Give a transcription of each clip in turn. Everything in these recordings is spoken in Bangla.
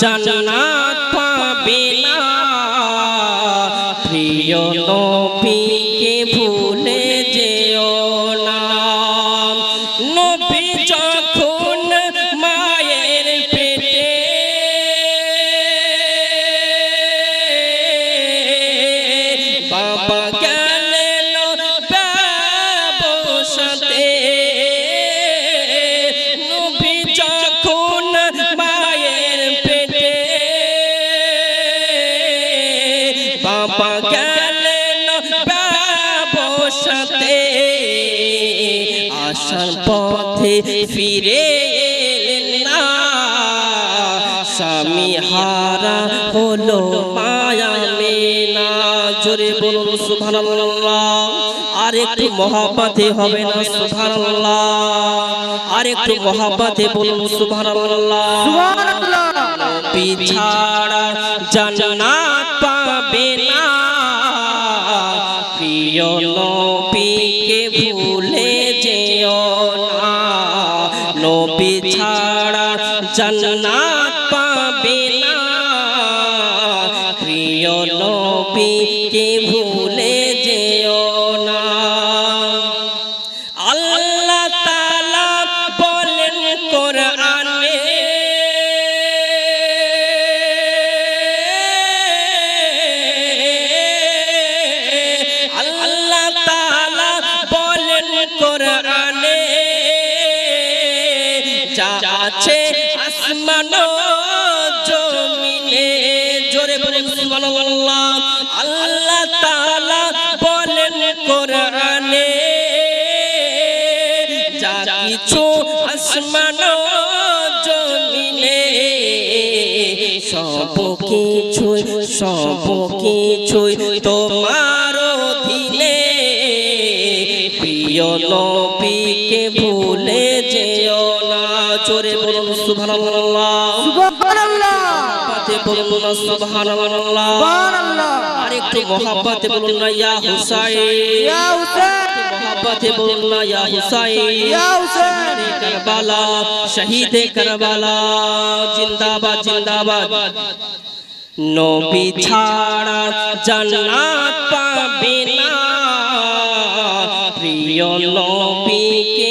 জান্নাত। আসার পথে ফিরে না। স্বামী হারা হলো মায়া মেনা জোরে বলুন সুবহানাল্লাহ। আর একটু মহাপাতে হবে না সুবহানাল্লাহ। আর একটু মহাপাতে বলুন সুবহানাল্লাহ। সুবহানাল্লাহ। পিছাড়া জান্নাত পাবে না। প্রিয় জান্নাত পাবে না। আছে আসমান জমিনে। জোরে বলেন সুবহানাল্লাহ। আল্লাহ তাআলা বলেন কোরআনে, যা কিছু আসমান জমিনে, সব কিছুই সব কিছুই তোমার অধীনে। প্রিয় নবীকে ভুলে জোরে বলুন সুবহানাল্লাহ। সুবহানাল্লাহ। মহাব্বতে বলুন না সুবহানাল্লাহ। সুবহানাল্লাহ। আরেকটু মহাব্বতে বলুন না ইয়া হুসাইন। ইয়া হুসাইন। মহাব্বতে বলুন না ইয়া হুসাইন। ইয়া হুসাইন। কারবালা শহীদ কারবালা জিন্দাবাদ জিন্দাবাদ। নবী ছাড়া জান্নাত পাবে না। প্রিয় নবীকে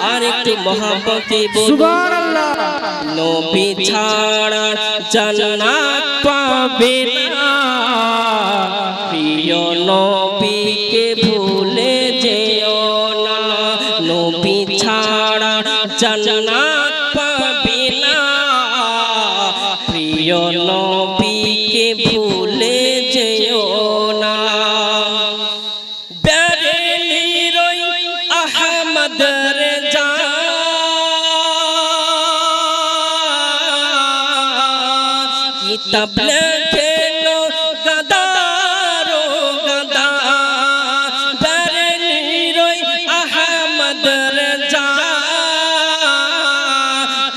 আর একটু মহাপতি নবী ছাড়া জান্নাত পাবে না। প্রিয় নবীকে ভুলে যেও না। নবী ছাড়া জান্নাত পাবে না। প্রিয় নবীকে ভুলে যেও না। আহমদ রেজা কিতাব লেখেন গদারো গদা। বেরেলির ওই আহমদ রেজা।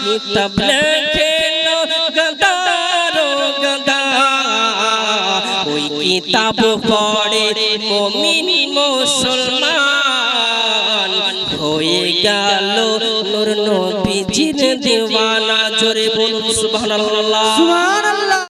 কিতাব লেখেন গদারো গদা। ওই কিতাব পড়ে মমিন মুসলমান। হয়ে গেল নূর নবীজির দিওয়ানা। জোরে বলুন সুবহানাল্লাহ।